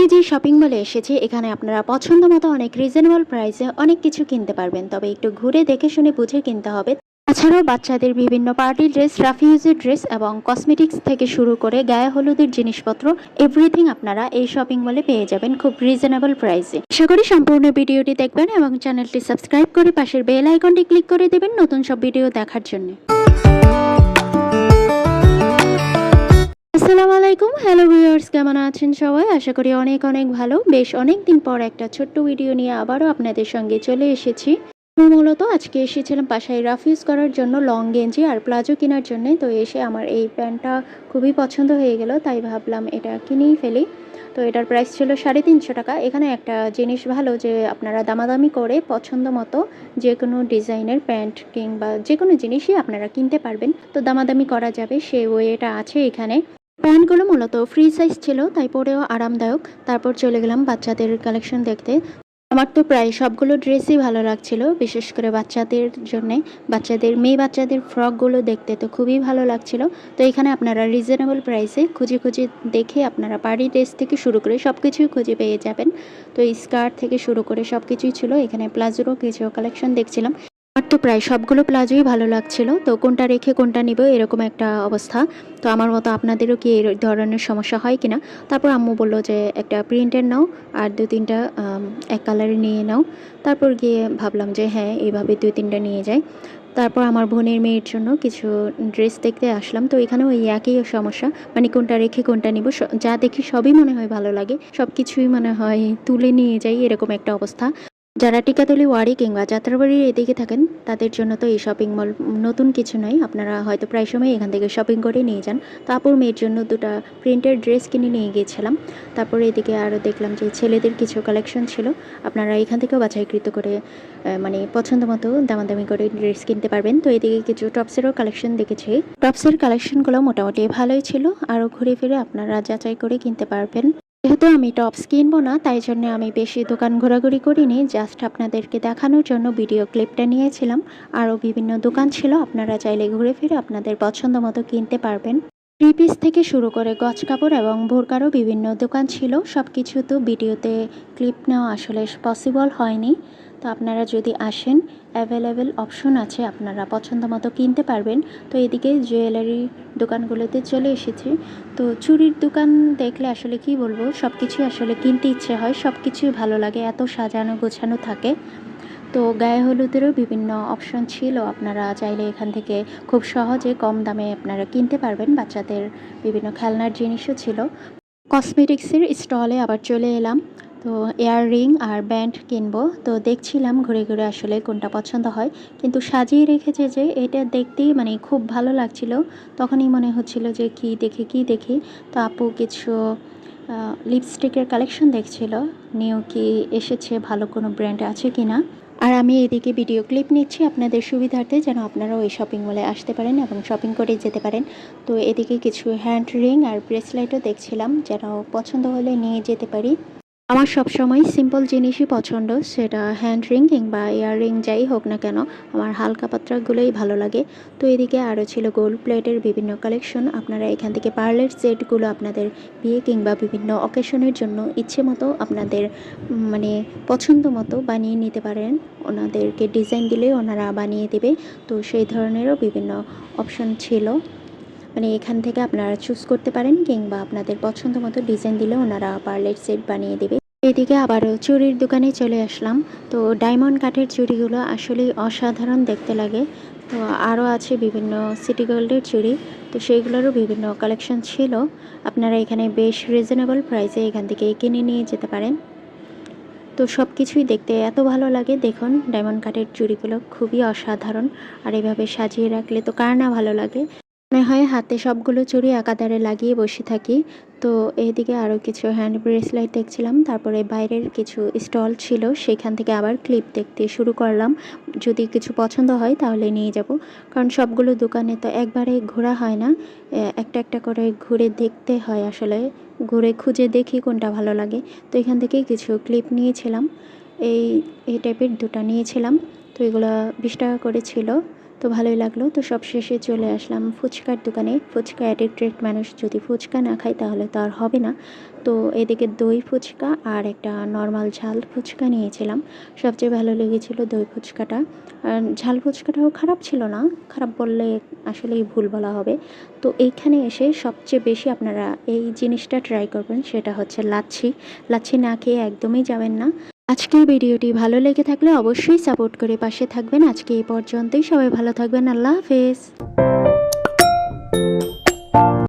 আজকে যে শপিং মলে এসেছি, এখানে আপনারা পছন্দ মতো অনেক রিজনেবল প্রাইসে অনেক কিছু কিনতে পারবেন। তবে একটু ঘুরে দেখে শুনে বুঝে কিনতে হবে। তাছাড়াও বাচ্চাদের বিভিন্ন পার্টি ড্রেস রাফিউজের ড্রেস এবং কসমেটিক্স থেকে শুরু করে গায়ে হলুদের জিনিসপত্র এভরিথিং আপনারা এই শপিং মলে পেয়ে যাবেন খুব রিজনেবল প্রাইসে আশা করি সম্পূর্ণ ভিডিওটি দেখবেন এবং চ্যানেলটি সাবস্ক্রাইব করে পাশের বেল আইকনটি ক্লিক করে দেবেন নতুন সব ভিডিও দেখার জন্য। আসসালামু আলাইকুম। হ্যালো ভিউয়ার্স কেমন আছেন সবাই? আশা করি অনেক অনেক ভালো। বেশ অনেক দিন পর একটা ছোট্ট ভিডিও নিয়ে আবারও আপনাদের সঙ্গে চলে এসেছি। মূলত আজকে এসেছিলাম বাসায় রাফিউজ করার জন্য লং গেঞ্জি আর প্লাজো কেনার জন্য। তো এসে আমার এই প্যান্টটা খুবই পছন্দ হয়ে গেল, তাই ভাবলাম এটা কিনেই ফেলি। তো এটার প্রাইস ছিল সাড়ে তিনশো টাকা। এখানে একটা জিনিস ভালো যে আপনারা দামাদামি করে পছন্দ মতো যে কোনো ডিজাইনের প্যান্ট কিংবা যে কোনো জিনিসই আপনারা কিনতে পারবেন। তো দামাদামি করা যাবে, সে ওয়েটা আছে এখানে। প্যান্টগুলো মূলত ফ্রি সাইজ ছিল, তাই পরেও আরামদায়ক। তারপর চলে গেলাম বাচ্চাদের কালেকশন দেখতে। আমার তো প্রায় সবগুলো ড্রেসই ভালো লাগছিল, বিশেষ করে বাচ্চাদের জন্যে। বাচ্চাদের, মেয়ে বাচ্চাদের ফ্রকগুলো দেখতে তো খুবই ভালো লাগছিল। তো এখানে আপনারা রিজনেবল প্রাইসে খুঁজে খুঁজে দেখে আপনারা পার্টি ড্রেস থেকে শুরু করে সব কিছুই খুঁজে পেয়ে যাবেন। তো স্কার্ট থেকে শুরু করে সব কিছুই ছিল। এখানে প্লাজোরও কিছু কালেকশন দেখছিলাম। আমার তো প্রায় সবগুলো প্লাজোই ভালো লাগছিল। তো কোনটা রেখে কোনটা নিব এরকম একটা অবস্থা। তো আমার মতো আপনাদেরও কি এই ধরনের সমস্যা হয় কিনা? তারপর আম্মু বলল যে, একটা প্রিন্টের নাও আর দু তিনটা এক কালারে নিয়ে নাও। তারপর গিয়ে ভাবলাম যে হ্যাঁ এইভাবে দুই তিনটা নিয়ে যাই। তারপর আমার বোনের মেয়ের জন্য কিছু ড্রেস দেখতে আসলাম। তো এখানে ওই একই সমস্যা মানে কোনটা রেখে কোনটা নিব যা দেখি সবই মনে হয় ভালো লাগে। সব কিছুই মনে হয় তুলে নিয়ে যাই, এরকম একটা অবস্থা। যারা টিকাতলি ওয়ারি কিংবা যাত্রাবাড়ির এদিকে থাকেন, তাদের জন্য তো এই শপিং মল নতুন কিছু নয়। আপনারা হয়তো প্রায় সময় এখান থেকে শপিং করে নিয়ে যান। তারপর মেয়ের জন্য দুটো প্রিন্টের ড্রেস কিনে নিয়ে গিয়েছিলাম। তারপরে এদিকে আরও দেখলাম যে ছেলেদের কিছু কালেকশন ছিল। আপনারা এখান থেকেও বাছাইকৃত করে মানে পছন্দ মতো দামাদামি করে ড্রেস কিনতে পারবেন। তো এদিকে কিছু টপসেরও কালেকশন দেখেছি। টপসের কালেকশনগুলো মোটামুটি ভালোই ছিল। আরও ঘুরে ফিরে আপনারা যাচাই করে কিনতে পারবেন। যেহেতু আমি টপস কিনবো না, তাই জন্য আমি বেশি দোকান ঘোরাঘুরি করিনি। জাস্ট আপনাদেরকে দেখানোর জন্য ভিডিও ক্লিপটা নিয়েছিলাম। আরও বিভিন্ন দোকান ছিল, আপনারা চাইলে ঘুরে ফিরে আপনাদের পছন্দ মতো কিনতে পারবেন। থ্রি পিস থেকে শুরু করে গছ কাপড় এবং ভোরকারও বিভিন্ন দোকান ছিল। সব কিছু তো ভিডিওতে ক্লিপ নেওয়া আসলে পসিবল হয়নি। তো আপনারা যদি আসেন অ্যাভেলেবেল অপশন আছে আপনারা পছন্দ মতো কিনতে পারবেন। তো এদিকে জুয়েলারি দোকানগুলোতে চলে এসেছি। তো চুরির দোকান দেখলে আসলে কি বলব সব কিছুই আসলে কিনতে ইচ্ছে হয় সব কিছুই ভালো লাগে, এত সাজানো গোছানো থাকে। তো গায়ে হলুদেরও বিভিন্ন অপশন ছিল, আপনারা চাইলে এখান থেকে খুব সহজে কম দামে আপনারা কিনতে পারবেন, বাচ্চাদের বিভিন্ন খেলনার জিনিসও ছিল। কসমেটিক্সের স্টলে আবার চলে এলাম। তো ইয়াররিং আর ব্যান্ড কিনবো। তো দেখছিলাম ঘুরে ঘুরে আসলে কোনটা পছন্দ হয়। কিন্তু সাজিয়ে রেখেছে যে এটা দেখতেই মানে খুব ভালো লাগছিল। তখনই মনে হচ্ছিল যে কি দেখি কি দেখি। তো আপু কিছু লিপস্টিকের কালেকশন দেখছিল। নিউ কি এসেছে, ভালো কোনো ব্র্যান্ড আছে কি না আর আমি এদিকে ভিডিও ক্লিপ নিচ্ছি আপনাদের সুবিধার্থে, যেন আপনারা ওই শপিং মলে আসতে পারেন এবং শপিং করে যেতে পারেন। তো এদিকে কিছু হ্যান্ড রিং আর ব্রেসলেটও দেখছিলাম, যেন পছন্দ হলে নিয়ে যেতে পারি। আমার সবসময় সিম্পল জিনিসই পছন্দ, সেটা হ্যান্ড রিং কিংবা ইয়ার রিং যাই হোক না কেন, আমার হালকা পাত্রাগুলোই ভালো লাগে। তো এদিকে আরও ছিল গোল্ড প্লেটের বিভিন্ন কালেকশন আপনারা এখান থেকে পার্লের সেটগুলো আপনাদের বিয়ে কিংবা বিভিন্ন অকেশনের জন্য ইচ্ছে মতো আপনাদের মানে পছন্দ মতো বানিয়ে নিতে পারেন। ওনাদেরকে ডিজাইন দিলে ওনারা বানিয়ে দেবে। তো সেই ধরনেরও বিভিন্ন অপশন ছিল। মানে এখান থেকে আপনারা চুজ করতে পারেন কিংবা আপনাদের পছন্দ মতো ডিজাইন দিলে ওনারা পার্লের সেট বানিয়ে দেবে। এদিকে আবারও চুরির দোকানে চলে আসলাম। তো ডায়মন্ড কাঠের চুড়িগুলো আসলেই অসাধারণ দেখতে লাগে। তো আরও আছে বিভিন্ন সিটি গোল্ডের চুড়ি তো সেইগুলোরও বিভিন্ন কালেকশন ছিল। আপনারা এখানে বেশ রিজনেবল প্রাইসে এখান থেকে কিনে নিয়ে যেতে পারেন। তো সব কিছুই দেখতে এত ভালো লাগে। দেখুন ডায়মন্ড কাঠের চুড়িগুলো খুবই অসাধারণ। আর এভাবে সাজিয়ে রাখলে তো কার না ভালো লাগে? মনে হয় হাতে সবগুলো চুড়ি একাধারে লাগিয়ে বসে থাকি। তো এইদিকে আরও কিছু হ্যান্ড ব্রেসলেট দেখছিলাম, তারপরে বাইরের কিছু স্টল ছিল, সেখান থেকে আবার ক্লিপ দেখতে শুরু করলাম। যদি কিছু পছন্দ হয় তাহলে নিয়ে যাব, কারণ সবগুলো দোকানে তো একবারে ঘোরা হয় না। একটা একটা করে ঘুরে দেখতে হয় আসলে, ঘুরে খুঁজে দেখি কোনটা ভালো লাগে। তো এখান থেকে কিছু ক্লিপ নিয়েছিলাম। এই এই টাইপের দুটো নিয়েছিলাম। তো এগুলো বিশ টাকা করে ছিল। তো ভালোই লাগল। তো সব শেষে চলে আসলাম ফুচকার দোকানে। ফুচকা অ্যাডিক্টেড মানুষ যদি ফুচকা না খায় তাহলে তো আর হবে না। তো এদিকে দই ফুচকা আর একটা নর্মাল ঝাল ফুচকা নিয়েছিলাম। সবচেয়ে ভালো লেগেছিল দই ফুচকাটা। আর ঝাল ফুচকাটাও খারাপ ছিল না। খারাপ বললে আসলেই ভুল বলা হবে। তো এইখানে এসে সবচেয়ে বেশি আপনারা এই জিনিসটা ট্রাই করবেন সেটা হচ্ছে লাচ্ছি। লাচ্ছি না খেয়ে একদমই যাবেন না। আজকের ভিডিওটি ভালো লেগে থাকলে অবশ্যই সাপোর্ট করে পাশে থাকবেন। আজকে এই পর্যন্তই। সবাই ভালো থাকবেন। আল্লাহ হাফেজ।